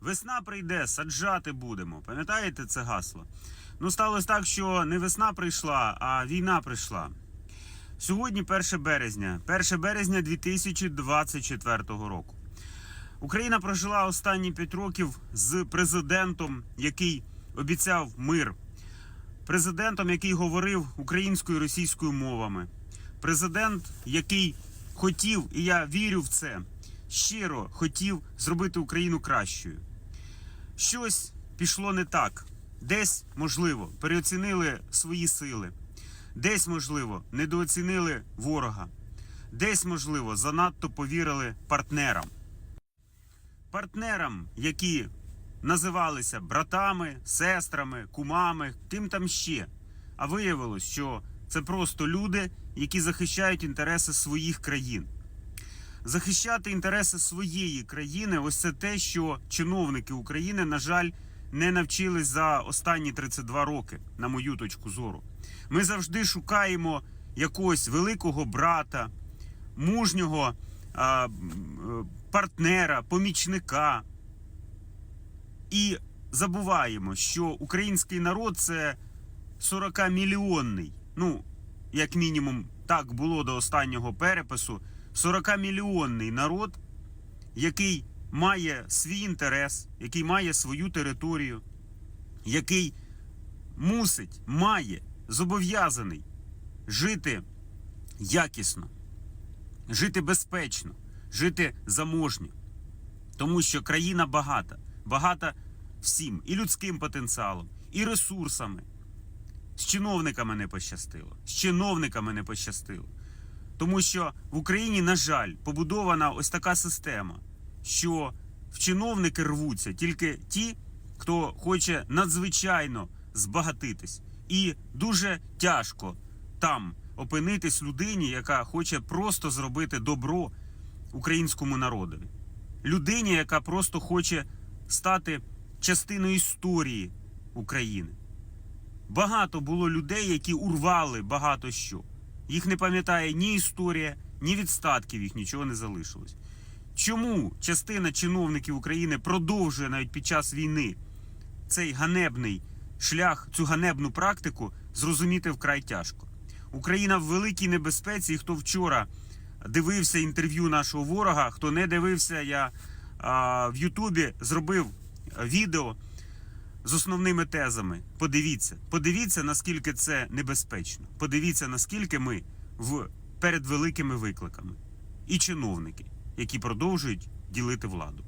Весна прийде, саджати будемо. Пам'ятаєте це гасло? Ну, сталося так, що не весна прийшла, а війна прийшла. Сьогодні 1 березня, 1 березня 2024 року. Україна прожила останні 5 років з президентом, який обіцяв мир, президентом, який говорив українською і російською мовами, президент, який хотів, і я вірю в це, щиро хотів зробити Україну кращою. Щось пішло не так. Десь, можливо, переоцінили свої сили, десь, можливо, недооцінили ворога, десь, можливо, занадто повірили партнерам. Партнерам, які називалися братами, сестрами, кумами, ким там ще. А виявилось, що це просто люди, які захищають інтереси своїх країн. Захищати інтереси своєї країни ось це те, що чиновники України, на жаль, не навчились за останні 32 роки, на мою точку зору. Ми завжди шукаємо якогось великого брата, мужнього а, е, партнера, помічника. І забуваємо, що український народ це 40-мільйонний. Ну, як мінімум, так було до останнього перепису. 40-мільйонний народ, який має свій інтерес, який має свою територію, який мусить, має, зобов'язаний жити якісно, жити безпечно, жити заможньо. Тому що країна багата, багата всім і людським потенціалом, і ресурсами. З чиновниками не пощастило, з чиновниками не пощастило. Тому що в Україні, на жаль, побудована ось така система, що в чиновники рвуться тільки ті, хто хоче надзвичайно збагатитись. І дуже тяжко там опинитись людині, яка хоче просто зробити добро українському народові. Людині, яка просто хоче стати частиною історії України. Багато було людей, які урвали багато що. Їх не пам'ятає ні історія, ні від статків їх нічого не залишилось. Чому частина чиновників України продовжує навіть під час війни цей ганебний шлях, цю ганебну практику зрозуміти вкрай тяжко? Україна в великій небезпеці. І хто вчора дивився інтерв'ю нашого ворога, хто не дивився, я а, в Ютубі зробив відео з основними тезами. Подивіться, подивіться, наскільки це небезпечно. Подивіться, наскільки ми в перед великими викликами і чиновники, які продовжують ділити владу.